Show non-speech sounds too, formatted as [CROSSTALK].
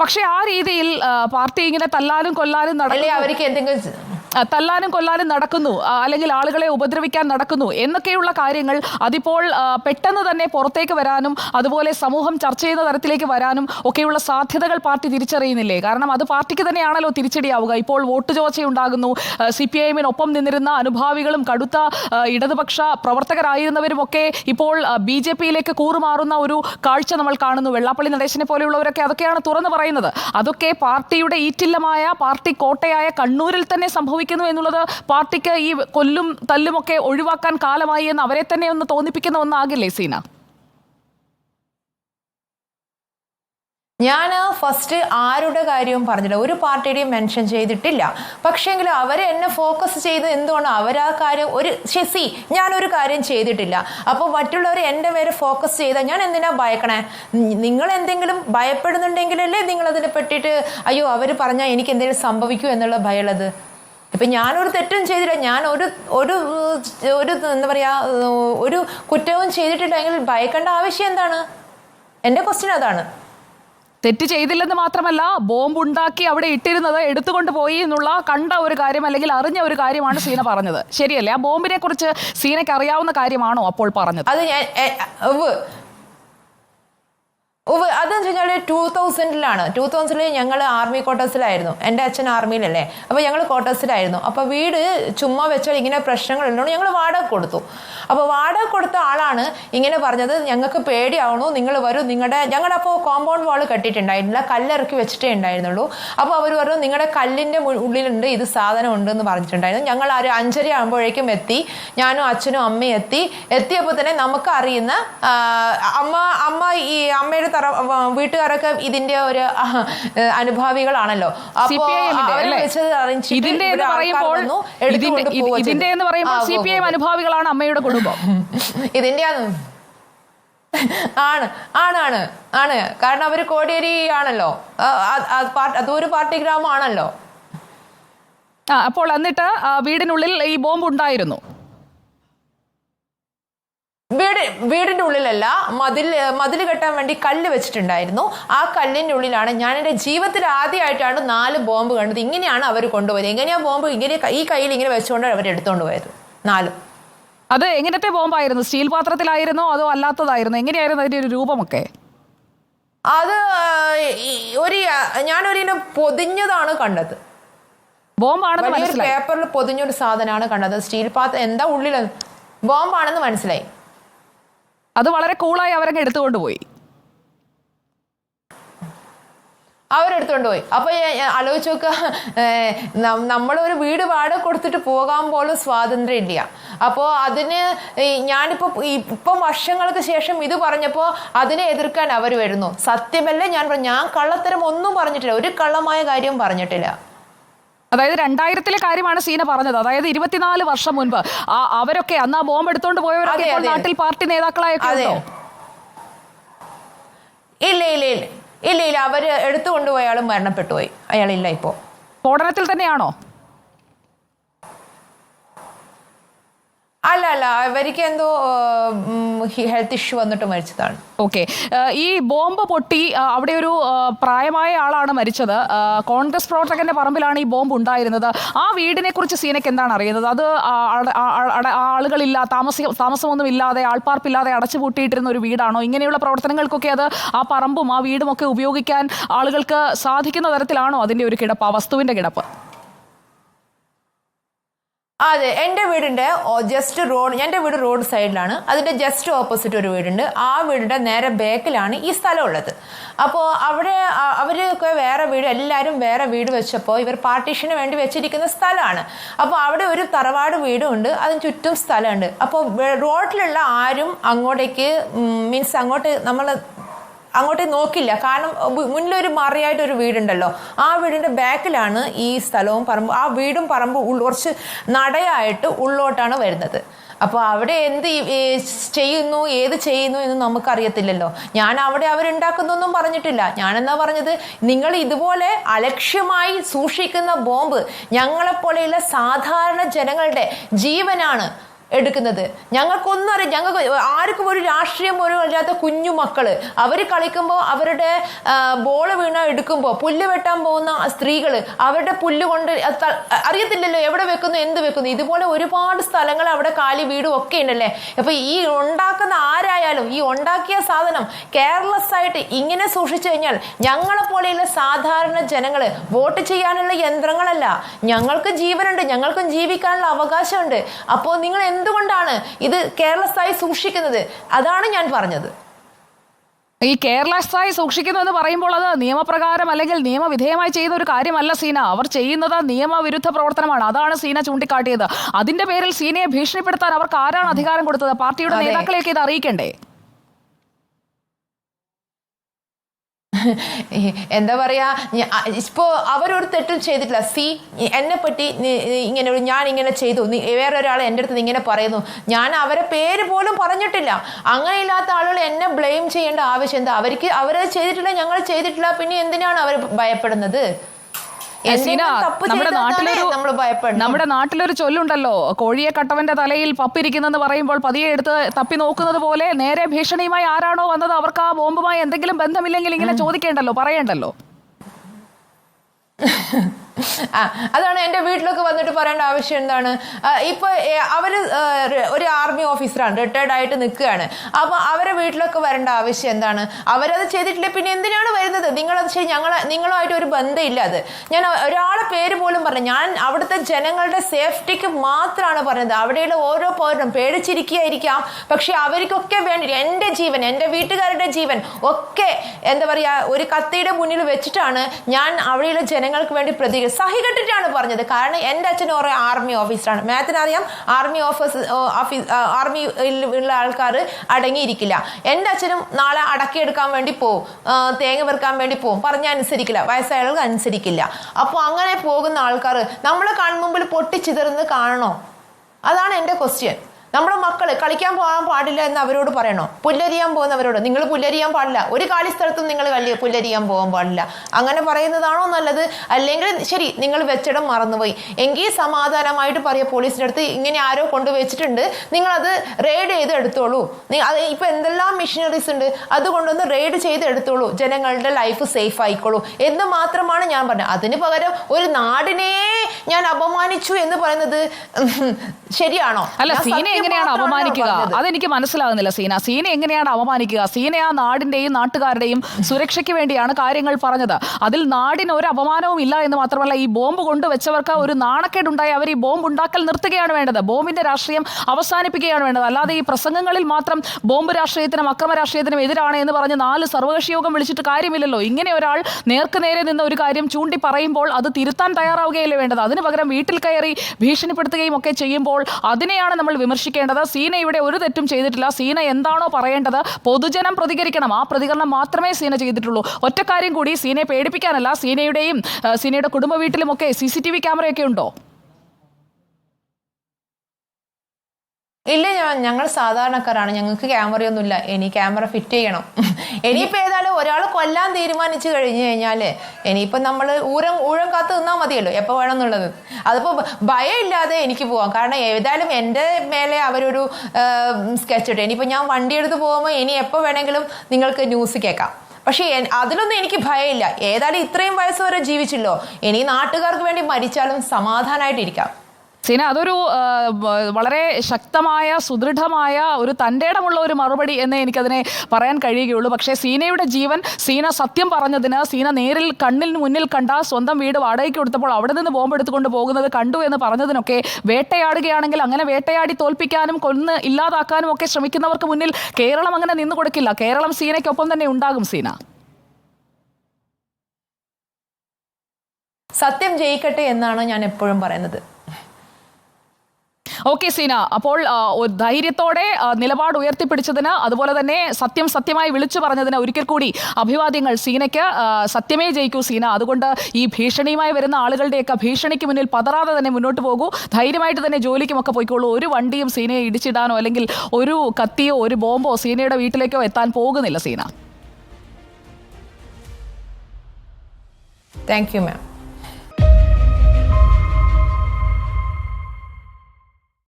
പക്ഷെ ആ രീതിയിൽ പാർട്ടി ഇങ്ങനെ തല്ലാലും കൊല്ലാലും നടക്കില്ല അവർക്ക് എന്തെങ്കിലും തല്ലാനും കൊല്ലാനും നടക്കുന്നു. അല്ലെങ്കിൽ ആളുകളെ ഉപദ്രവിക്കാൻ നടക്കുന്നു എന്നൊക്കെയുള്ള കാര്യങ്ങൾ അതിപ്പോൾ പെട്ടെന്ന് തന്നെ പുറത്തേക്ക് വരാനും അതുപോലെ സമൂഹം ചർച്ച ചെയ്യുന്ന തരത്തിലേക്ക് വരാനും ഒക്കെയുള്ള സാധ്യതകൾ പാർട്ടി തിരിച്ചറിയുന്നില്ലേ? കാരണം അത് പാർട്ടിക്ക് തന്നെയാണല്ലോ തിരിച്ചടിയാവുക. ഇപ്പോൾ വോട്ട് ചോർച്ചയുണ്ടാകുന്നു. സി പി ഐ എമ്മിനൊപ്പം നിന്നിരുന്ന അനുഭാവികളും കടുത്ത ഇടതുപക്ഷ പ്രവർത്തകരായിരുന്നവരും ഒക്കെ ഇപ്പോൾ ബി ജെ പിയിലേക്ക് കൂറുമാറുന്ന ഒരു കാഴ്ച നമ്മൾ കാണുന്നു. വെള്ളാപ്പള്ളി നടേശനെ പോലെയുള്ളവരൊക്കെ അതൊക്കെയാണ് തുറന്നു പറയുന്നത്. അതൊക്കെ പാർട്ടിയുടെ ഈറ്റില്ലമായ പാർട്ടി കോട്ടയായ കണ്ണൂരിൽ തന്നെ സംഭവിക്കുന്നു എന്നുള്ളത് പാർട്ടിക്ക് ഈ കൊല്ലും തല്ലുമൊക്കെ ഒഴിവാക്കാൻ കാലമായി എന്ന് അവരെ തന്നെ ഒന്ന് തോന്നിപ്പിക്കുന്ന ഒന്നാകില്ലേ സീന? ഞാൻ ഫസ്റ്റ് ആരുടെ കാര്യവും പറഞ്ഞില്ല. ഒരു പാർട്ടിയുടെയും മെൻഷൻ ചെയ്തിട്ടില്ല. പക്ഷേങ്കിൽ അവർ എന്നെ ഫോക്കസ് ചെയ്ത് എന്തുകൊണ്ട് അവരാ കാര്യം ഒരു ശെസി ഞാനൊരു കാര്യം ചെയ്തിട്ടില്ല. അപ്പോൾ മറ്റുള്ളവർ എന്റെ പേര് ഫോക്കസ് ചെയ്താൽ ഞാൻ എന്തിനാ ഭയക്കണേ? നിങ്ങൾ എന്തെങ്കിലും ഭയപ്പെടുന്നുണ്ടെങ്കിലല്ലേ നിങ്ങൾ അതിനെ പറ്റിയിട്ട് അയ്യോ അവർ പറഞ്ഞാൽ എനിക്ക് എന്തെങ്കിലും സംഭവിക്കൂ എന്നുള്ള ഭയമുള്ളത്? ഇപ്പൊ ഞാനൊരു തെറ്റും ചെയ്തില്ല. ഞാൻ ഒരു ഒരു ഒരു എന്താ പറയാ ഒരു കുറ്റവും ചെയ്തിട്ടില്ലെങ്കിൽ ഭയക്കേണ്ട ആവശ്യം എന്താണ്? എന്റെ ക്വസ്റ്റ്യൻ അതാണ്. തെറ്റ് ചെയ്തില്ലെന്ന് മാത്രമല്ല ബോംബ് ഉണ്ടാക്കി അവിടെ ഇട്ടിരുന്നത് എടുത്തുകൊണ്ട് പോയി എന്നുള്ള കണ്ട ഒരു കാര്യം അല്ലെങ്കിൽ അറിഞ്ഞ ഒരു കാര്യമാണ് സീന പറഞ്ഞത്. ശരിയല്ലേ? ആ ബോംബിനെ കുറിച്ച് സീനയ്ക്ക് അറിയാവുന്ന കാര്യമാണോ അപ്പോൾ പറഞ്ഞത്? അത് ഞാൻ അതെന്ന് വെച്ച് കഴിഞ്ഞാൽ ടൂ തൗസൻഡിലാണ് ടൂ തൗസൻഡിൽ ഞങ്ങൾ ആർമി ക്വാർട്ടേഴ്സിലായിരുന്നു എന്റെ അച്ഛൻ ആർമിയിലല്ലേ അപ്പോൾ ഞങ്ങൾ ക്വാർട്ടേഴ്സിലായിരുന്നു അപ്പോൾ വീട് ചുമ്മാ വെച്ചാൽ ഇങ്ങനെ പ്രശ്നങ്ങളുള്ളതുകൊണ്ട് ഞങ്ങൾ വാടക കൊടുത്തു. അപ്പോൾ വാടക കൊടുത്ത ആളാണ് ഇങ്ങനെ പറഞ്ഞത് ഞങ്ങൾക്ക് പേടിയാവണു നിങ്ങൾ വരും. നിങ്ങളുടെ ഞങ്ങളുടെ അപ്പോൾ കോമ്പൗണ്ട് വാൾ കെട്ടിയിട്ടുണ്ടായിരുന്നില്ല. കല്ലിറക്കി വെച്ചിട്ടേ ഉണ്ടായിരുന്നുള്ളൂ. അപ്പോൾ അവർ പറഞ്ഞു നിങ്ങളുടെ കല്ലിന്റെ ഉള്ളിലുണ്ട്. ഇത് സാധനം ഉണ്ട് എന്ന് പറഞ്ഞിട്ടുണ്ടായിരുന്നു. ഞങ്ങൾ ഒരു അഞ്ചര ആകുമ്പോഴേക്കും എത്തി. ഞാനും അച്ഛനും അമ്മയും എത്തി. എത്തിയപ്പോൾ തന്നെ നമുക്ക് അറിയുന്ന അമ്മ അമ്മ ഈ അമ്മയുടെ തറ വീട്ടുകാരൊക്കെ ഇതിന്റെ ഒരു അനുഭാവികളാണല്ലോ. ഇതിന്റെ എന്ന് പറയുമ്പോൾ ഇതിന്റെ. എന്ന് പറയുമ്പോൾ സി പി ഐ. അനുഭാവികളാണ് അമ്മയുടെ കുടുംബം. [LAUGHS] ഇതിന്റെ ആണ് ആണ് ആണാണ് ആണ്. കാരണം അവർ കോടിയേരി ആണല്ലോ. അതൊരു പാർട്ടി ഗ്രാമമാണല്ലോ. ആ അപ്പോൾ എന്നിട്ട് വീടിനുള്ളിൽ ഈ ബോംബ് ഉണ്ടായിരുന്നു വീട് വീടിന്റെ ഉള്ളിലല്ല മതിൽ മതിൽ കെട്ടാൻ വേണ്ടി കല്ല് വെച്ചിട്ടുണ്ടായിരുന്നു. ആ കല്ലിന്റെ ഉള്ളിലാണ് ഞാൻ എന്റെ ജീവിതത്തിൽ ആദ്യമായിട്ടാണ് നാല് ബോംബ് കണ്ടത്. ഇങ്ങനെയാണ് അവർ കൊണ്ടുപോയത്. എങ്ങനെയാ ബോംബ് ഇങ്ങനെ ഈ കയ്യിൽ ഇങ്ങനെ വെച്ചുകൊണ്ട് അവർ എടുത്തുകൊണ്ട് പോയത്. നാല്. അത് എങ്ങനത്തെ ബോംബായിരുന്നു? സ്റ്റീൽ പാത്രത്തിലായിരുന്നോ? അതോ അല്ലാത്തതായിരുന്നു? എങ്ങനെയായിരുന്നു അതിന്റെ ഒരു രൂപമൊക്കെ? അത് ഒരു ഞാനൊരു പൊതിഞ്ഞതാണ് കണ്ടത്. ബോംബാണെന്ന് പേപ്പറിൽ പൊതിഞ്ഞൊരു സാധനമാണ് കണ്ടത്. സ്റ്റീൽ പാത്രം എന്താ ഉള്ളിൽ ബോംബാണെന്ന് മനസ്സിലായി. അത് വളരെ കൂളായി അവരങ്ങ് എടുത്തുകൊണ്ട് പോയി. അവരെടുത്തുകൊണ്ട് പോയി. അപ്പൊ ഞാൻ- ഞാൻ ആലോചിച്ച് നോക്കുക നമ്മളൊരു വീട് വാടക കൊടുത്തിട്ട് പോകാൻ പോലും സ്വാതന്ത്ര്യം ഇല്ല. അപ്പോൾ അതിന് ഞാനിപ്പോൾ ഇപ്പം വർഷങ്ങൾക്ക് ശേഷം ഇത് പറഞ്ഞപ്പോൾ അതിനെ എതിർക്കാൻ അവർ വരുന്നു. സത്യമല്ലേ ഞാൻ പറഞ്ഞു ഞാൻ കള്ളത്തരം ഒന്നും പറഞ്ഞിട്ടില്ല. ഒരു കള്ളമായ കാര്യം പറഞ്ഞിട്ടില്ല. അതായത് രണ്ടായിരത്തിലെ കാര്യമാണ് സീന പറഞ്ഞത്. അതായത് ഇരുപത്തിനാല് വർഷം മുൻപ്. അവരൊക്കെ അന്ന് ആ ബോംബ് എടുത്തോണ്ട് പോയവരൊക്കെ ഇപ്പോൾ നാട്ടിൽ പാർട്ടി നേതാക്കളായൊക്കെ ഉണ്ടോ? ഇല്ല ഇല്ല ഇല്ല. ഇല്ല ഇല്ല. അവർ എടുത്തുകൊണ്ട് കൊണ്ടുപോയ മരണപ്പെട്ടുപോയി മരണപ്പെട്ടു പോയി. അയാളില്ല ഇപ്പോ. സ്ഫോടനത്തിൽ തന്നെയാണോ? അല്ല അല്ല അവർക്ക് എന്തോ ഹെൽത്ത് ഇഷ്യൂ വന്നിട്ട് മരിച്ചതാണ്. ഓക്കെ ഈ ബോംബ് പൊട്ടി അവിടെ ഒരു പ്രായമായ ആളാണ് മരിച്ചത്. കോൺഗ്രസ് പ്രവർത്തകന്റെ പറമ്പിലാണ് ഈ ബോംബ് ഉണ്ടായിരുന്നത്. ആ വീടിനെ കുറിച്ച് സീനയ്ക്ക് എന്താണ് അറിയുന്നത്? അത് ആളുകളില്ല താമസ താമസമൊന്നും ഇല്ലാതെ ആൾപ്പാർപ്പില്ലാതെ അടച്ചുപൂട്ടിയിട്ടിരുന്ന ഒരു വീടാണോ? ഇങ്ങനെയുള്ള പ്രവർത്തനങ്ങൾക്കൊക്കെ അത് ആ പറമ്പും ആ വീടും ഒക്കെ ഉപയോഗിക്കാൻ ആളുകൾക്ക് സാധിക്കുന്ന തരത്തിലാണോ അതിന്റെ ഒരു കിടപ്പ് ആ വസ്തുവിന്റെ കിടപ്പ്? അതെ എന്റെ വീടിന്റെ ജസ്റ്റ് റോഡ് എന്റെ വീട് റോഡ് സൈഡിലാണ് അതിന്റെ ജസ്റ്റ് ഓപ്പോസിറ്റ് ഒരു വീടുണ്ട്. ആ വീടിന്റെ നേരെ ബാക്കിലാണ് ഈ സ്ഥലം ഉള്ളത് അപ്പോൾ അവിടെ അവരൊക്കെ വേറെ വീട് എല്ലാവരും വേറെ വീട് വെച്ചപ്പോൾ ഇവർ പാർട്ടീഷന് വേണ്ടി വെച്ചിരിക്കുന്ന സ്ഥലമാണ്. അപ്പോൾ അവിടെ ഒരു തറവാട് വീടും ഉണ്ട് അതിന് ചുറ്റും സ്ഥലമുണ്ട്. അപ്പോൾ റോഡിലുള്ള ആരും അങ്ങോട്ടേക്ക് മീൻസ് അങ്ങോട്ട് നമ്മൾ അങ്ങോട്ട് നോക്കില്ല. കാരണം മുന്നിലൊരു മറിയായിട്ട് ഒരു വീടുണ്ടല്ലോ. ആ വീടിന്റെ ബാക്കിലാണ് ഈ സ്ഥലവും പറമ്പ്. ആ വീടും പറമ്പും കുറച്ച് നടയായിട്ട് ഉള്ളോട്ടാണ് വരുന്നത്. അപ്പോൾ അവിടെ എന്ത് ചെയ്യുന്നു ഏത് ചെയ്യുന്നു എന്ന് നമുക്കറിയത്തില്ലല്ലോ. ഞാൻ അവിടെ അവരുണ്ടാക്കുന്നൊന്നും പറഞ്ഞിട്ടില്ല. ഞാനെന്നാ പറഞ്ഞത്? നിങ്ങൾ ഇതുപോലെ അലക്ഷ്യമായി സൂക്ഷിക്കുന്ന ബോംബ് ഞങ്ങളെപ്പോലെയുള്ള സാധാരണ ജനങ്ങളുടെ ജീവനാണ്. എടുക്കുന്നത്. ഞങ്ങൾക്കൊന്നും അറിയാം. ഞങ്ങൾക്ക് ആർക്കും ഒരു രാഷ്ട്രീയം പോലും അല്ലാത്ത കുഞ്ഞു മക്കൾ. അവർ കളിക്കുമ്പോൾ അവരുടെ ബോൾ വീണ എടുക്കുമ്പോൾ പുല്ല് വെട്ടാൻ പോകുന്ന സ്ത്രീകൾ അവരുടെ പുല്ല് കൊണ്ട് അറിയത്തില്ലല്ലോ എവിടെ വെക്കുന്നു എന്ത് വെക്കുന്നു. ഇതുപോലെ ഒരുപാട് സ്ഥലങ്ങൾ അവിടെ കാലി വീടും ഒക്കെ ഉണ്ടല്ലേ? അപ്പൊ ഈ ഉണ്ടാക്കുന്ന ആരായാലും ഈ ഉണ്ടാക്കിയ സാധനം കെയർലെസ് ആയിട്ട് ഇങ്ങനെ സൂക്ഷിച്ചു കഴിഞ്ഞാൽ ഞങ്ങളെ പോലെയുള്ള സാധാരണ ജനങ്ങൾ വോട്ട് ചെയ്യാനുള്ള യന്ത്രങ്ങളല്ല. ഞങ്ങൾക്ക് ജീവനുണ്ട്. ഞങ്ങൾക്കും ജീവിക്കാനുള്ള അവകാശമുണ്ട്. അപ്പോൾ നിങ്ങൾ എന്തുകൊണ്ടാണ് ഇത് കെയർലെസ്സായി സൂക്ഷിക്കുന്നത്? അതാണ് ഞാൻ പറഞ്ഞത്. ഈ കെയർലെസ്സായി സൂക്ഷിക്കുന്നു എന്ന് പറയുമ്പോൾ അത് നിയമപ്രകാരം അല്ലെങ്കിൽ നിയമവിധേയമായി ചെയ്യുന്ന ഒരു കാര്യമല്ല സീന. അവർ ചെയ്യുന്നത് നിയമവിരുദ്ധ പ്രവർത്തനമാണ്. അതാണ് സീന ചൂണ്ടിക്കാട്ടിയത്. അതിന്റെ പേരിൽ സീനയെ ഭീഷണിപ്പെടുത്താൻ അവർക്ക് ആരാണ് അധികാരം കൊടുത്തത്? പാർട്ടിയുടെ. നേതാക്കളെയൊക്കെ ഇത് അറിയിക്കണ്ടേ? എന്താ പറയാ ഇപ്പോ അവരൊരു തെറ്റും ചെയ്തിട്ടില്ല. സി എന്നെ പറ്റി ഇങ്ങനെ ഞാൻ ഇങ്ങനെ ചെയ്തു. വേറെ ഒരാൾ എന്റെ അടുത്ത് ഇങ്ങനെ പറയുന്നു. ഞാൻ അവരെ പേര് പോലും പറഞ്ഞിട്ടില്ല. അങ്ങനെ ഇല്ലാത്ത ആളുകൾ എന്നെ ബ്ലെയിം ചെയ്യേണ്ട ആവശ്യം എന്താ? അവർക്ക് അവരത് ചെയ്തിട്ടില്ല ഞങ്ങൾ ചെയ്തിട്ടില്ല. പിന്നെ എന്തിനാണ് അവർ ഭയപ്പെടുന്നത്? സീന നമ്മുടെ നാട്ടിലൊരു നമ്മുടെ നാട്ടിലൊരു ചൊല്ലുണ്ടല്ലോ കോഴിയെ കട്ടവന്റെ തലയിൽ പപ്പിരിക്കുന്നെന്ന് പറയുമ്പോൾ പതിയെ എടുത്ത് തപ്പി നോക്കുന്നത് പോലെ നേരെ ഭീഷണിയുമായി ആരാണോ വന്നത് അവർക്ക് ആ ബോംബുമായി എന്തെങ്കിലും ബന്ധമില്ലെങ്കിൽ ഇങ്ങനെ ചോദിക്കേണ്ടല്ലോ പറയണ്ടല്ലോ? [LAUGHS] ആ അതാണ് എന്റെ വീട്ടിലൊക്കെ വന്നിട്ട് പറയേണ്ട ആവശ്യം എന്താണ്? ഇപ്പോൾ അവർ ഒരു ആർമി ഓഫീസറാണ് റിട്ടയർഡ് ആയിട്ട് നിൽക്കുകയാണ്. അപ്പോൾ അവരെ വീട്ടിലൊക്കെ വരേണ്ട ആവശ്യം എന്താണ്? അവരത് ചെയ്തിട്ടില്ല? പിന്നെ എന്തിനാണ് വരുന്നത്? നിങ്ങളത് ചെയ്ത് ഞങ്ങൾ നിങ്ങളുമായിട്ട് ഒരു ബന്ധമില്ല അത്. ഞാൻ ഒരാളെ പേര് പോലും പറഞ്ഞു ഞാൻ അവിടുത്തെ ജനങ്ങളുടെ സേഫ്റ്റിക്ക് മാത്രമാണ് പറഞ്ഞത്. അവിടെയുള്ള ഓരോ പൗരനും പേടിച്ചിരിക്കുകയായിരിക്കാം. പക്ഷെ അവർക്കൊക്കെ വേണ്ടി എന്റെ ജീവൻ എന്റെ വീട്ടുകാരുടെ ജീവൻ ഒക്കെ എന്താ പറയുക ഒരു കത്തിയുടെ മുന്നിൽ വെച്ചിട്ടാണ് ഞാൻ അവിടെയുള്ള ജനങ്ങൾക്ക് വേണ്ടി പ്രതികരിച്ചത് സഹികെട്ടിട്ടാണ് പറഞ്ഞത്. കാരണം എന്റെ അച്ഛൻ ഓരോ ആർമി ഓഫീസറാണ്. മാത്തിന് അറിയാം ആർമി ഓഫീസ് ഓഫീസ് ആർമി ഉള്ള ആൾക്കാർ അടങ്ങിയിരിക്കില്ല. എന്റെ അച്ഛനും നാളെ അടക്കിയെടുക്കാൻ വേണ്ടി പോവും. തേങ്ങ വെറുക്കാൻ വേണ്ടി പോവും. പറഞ്ഞാൽ അനുസരിക്കില്ല. വയസ്സായ ആളുകൾ അനുസരിക്കില്ല. അപ്പോൾ അങ്ങനെ പോകുന്ന ആൾക്കാർ നമ്മളെ കൺമുമ്പിൽ പൊട്ടിച്ചിതറുന്നത് കാണണോ? അതാണ് എന്റെ ക്വസ്റ്റ്യൻ നമ്മുടെ മക്കൾ കളിക്കാൻ പോകാൻ പാടില്ല എന്ന് അവരോട് പറയണോ? പുല്ലരിയാൻ പോകുന്നവരോട് നിങ്ങൾ പുല്ലരിയാൻ പാടില്ല. ഒരു കാലി സ്ഥലത്തും നിങ്ങൾ വലിയ പുല്ലരിയാൻ പോകാൻ പാടില്ല. അങ്ങനെ പറയുന്നതാണോ നല്ലത്? അല്ലെങ്കിൽ ശരി നിങ്ങൾ വെച്ചിടം മറന്നുപോയി. എങ്കിൽ സമാധാനമായിട്ട് പറയുക പോലീസിന്റെ അടുത്ത് ഇങ്ങനെ ആരോ കൊണ്ടുവച്ചിട്ടുണ്ട്. നിങ്ങളത് റെയ്ഡ് ചെയ്ത് എടുത്തോളൂ. അത് ഇപ്പം എന്തെല്ലാം മെഷീനറീസ് ഉണ്ട്? അതുകൊണ്ടൊന്ന് റെയ്ഡ് ചെയ്ത് എടുത്തോളൂ. ജനങ്ങളുടെ ലൈഫ് സേഫ് ആയിക്കോളൂ. എന്ന് മാത്രമാണ് ഞാൻ പറഞ്ഞത്. അതിന് പകരം ഒരു നാടിനെ ഞാൻ അപമാനിച്ചു എന്ന് പറയുന്നത് ശരിയാണോ? അല്ല സീന എങ്ങനെയാണ് അപമാനിക്കുക. അതെനിക്ക് മനസ്സിലാകുന്നില്ല സീന. സീന എങ്ങനെയാണ് അപമാനിക്കുക? സീന ആ നാടിന്റെയും നാട്ടുകാരുടെയും സുരക്ഷയ്ക്ക് വേണ്ടിയാണ് കാര്യങ്ങൾ പറഞ്ഞത്. അതിൽ നാടിന് ഒരു അപമാനവും ഇല്ല എന്ന് മാത്രമല്ല ഈ ബോംബ് കൊണ്ടുവച്ചവർക്ക് ഒരു നാണക്കേടുണ്ടായി. അവർ ഈ ബോംബ് ഉണ്ടാക്കൽ നിർത്തുകയാണ് വേണ്ടത്. ബോംബിന്റെ രാഷ്ട്രീയം അവസാനിപ്പിക്കുകയാണ് വേണ്ടത്. അല്ലാതെ ഈ പ്രസംഗങ്ങളിൽ മാത്രം ബോംബ് രാഷ്ട്രീയത്തിനും അക്രമ രാഷ്ട്രീയത്തിനും എതിരാണ് എന്ന് പറഞ്ഞ് നാല് സർവകക്ഷി യോഗം വിളിച്ചിട്ട് കാര്യമില്ലല്ലോ. ഇങ്ങനെ ഒരാൾ നേർക്കുനേരെ നിന്ന് ഒരു കാര്യം ചൂണ്ടി പറയുമ്പോൾ അത് തിരുത്താൻ തയ്യാറാവുകയല്ലേ വേണ്ടത്? അതിന് പകരം വീട്ടിൽ കയറി ഭീഷണിപ്പെടുത്തുകയും ഒക്കെ ചെയ്യുമ്പോൾ അതിനെയാണ് നമ്മൾ വിമർശിക്കേണ്ടത്. സീന ഇവിടെ ഒരു തെറ്റും ചെയ്തിട്ടില്ല. സീന എന്താണോ പറയേണ്ടത് പൊതുജനം പ്രതികരിക്കണം. ആ പ്രതികരണം മാത്രമേ സീന ചെയ്തിട്ടുള്ളൂ. ഒറ്റ കാര്യം കൂടി സീനയെ പേടിപ്പിക്കാനല്ല. സീനയുടെയും സീനയുടെ കുടുംബ വീട്ടിലുമൊക്കെ സി സി ടി വി ക്യാമറയൊക്കെ ഉണ്ടോ? ഇല്ല ഞാൻ ഞങ്ങൾ സാധാരണക്കാരാണ്. ഞങ്ങൾക്ക് ക്യാമറയൊന്നുമില്ല ഇനി ക്യാമറ ഫിറ്റ് ചെയ്യണം. [LAUGHS] ഇനിയിപ്പോൾ ഏതായാലും ഒരാൾ കൊല്ലാൻ തീരുമാനിച്ചു കഴിഞ്ഞു കഴിഞ്ഞാൽ ഇനിയിപ്പോൾ നമ്മൾ ഊരം ഊഴം കാത്ത് നിന്നാൽ മതിയല്ലോ. എപ്പോൾ വേണമെന്നുള്ളത്. അതിപ്പോൾ ഭയമില്ലാതെ എനിക്ക് പോവാം. കാരണം ഏതായാലും എന്റെ മേലെ അവരൊരു സ്കെച്ച് ഇട്ടു. ഇനിയിപ്പോൾ ഞാൻ വണ്ടി എടുത്ത് പോകുമ്പോൾ ഇനി എപ്പോൾ വേണമെങ്കിലും നിങ്ങൾക്ക് ന്യൂസ് കേൾക്കാം. പക്ഷേ അതിലൊന്നും എനിക്ക് ഭയമില്ല. ഏതായാലും ഇത്രയും വയസ്സ് വരെ ജീവിച്ചല്ലോ. ഇനി നാട്ടുകാർക്ക് വേണ്ടി മരിച്ചാലും സമാധാനമായിട്ടിരിക്കാം സീന അതൊരു വളരെ ശക്തമായ സുദൃഢമായ ഒരു തന്റെടമുള്ള ഒരു മറുപടി എന്നേ എനിക്കതിനെ പറയാൻ കഴിയുകയുള്ളൂ. പക്ഷേ സീനയുടെ ജീവൻ സീന സത്യം പറഞ്ഞതിന് സീന നേരിൽ കണ്ണിന് മുന്നിൽ കണ്ട സ്വന്തം വീട് വാടകയ്ക്ക് കൊടുത്തപ്പോൾ അവിടെ നിന്ന് ബോംബ് എടുത്തുകൊണ്ട് പോകുന്നത് കണ്ടു എന്ന് പറഞ്ഞതിനൊക്കെ വേട്ടയാടുകയാണെങ്കിൽ അങ്ങനെ വേട്ടയാടി തോൽപ്പിക്കാനും കൊന്ന് ഇല്ലാതാക്കാനും ഒക്കെ ശ്രമിക്കുന്നവർക്ക് മുന്നിൽ കേരളം അങ്ങനെ നിന്നു കൊടുക്കില്ല. കേരളം സീനയ്ക്കൊപ്പം തന്നെ ഉണ്ടാകും സീന. സത്യം ജയിക്കട്ടെ എന്നാണ് ഞാൻ എപ്പോഴും പറയുന്നത്. ഓക്കെ സീന. അപ്പോൾ ധൈര്യത്തോടെ നിലപാട് ഉയർത്തിപ്പിടിച്ചതിന് അതുപോലെ തന്നെ സത്യം സത്യമായി വിളിച്ചു പറഞ്ഞതിന് ഒരിക്കൽ കൂടി അഭിവാദ്യങ്ങൾ സീനയ്ക്ക് സത്യമേ ജയിക്കൂ സീന. അതുകൊണ്ട് ഈ ഭീഷണിയുമായി വരുന്ന ആളുകളുടെയൊക്കെ ഭീഷണിക്ക് മുന്നിൽ പതറാതെ തന്നെ മുന്നോട്ട് പോകൂ. ധൈര്യമായിട്ട് തന്നെ ജോലിക്കുമൊക്കെ പോയിക്കോളൂ. ഒരു വണ്ടിയും സീനയെ ഇടിച്ചിടാനോ അല്ലെങ്കിൽ ഒരു കത്തിയോ ഒരു ബോംബോ സീനയുടെ വീട്ടിലേക്കോ എത്താൻ പോകുന്നില്ല സീന. Thank you ma'am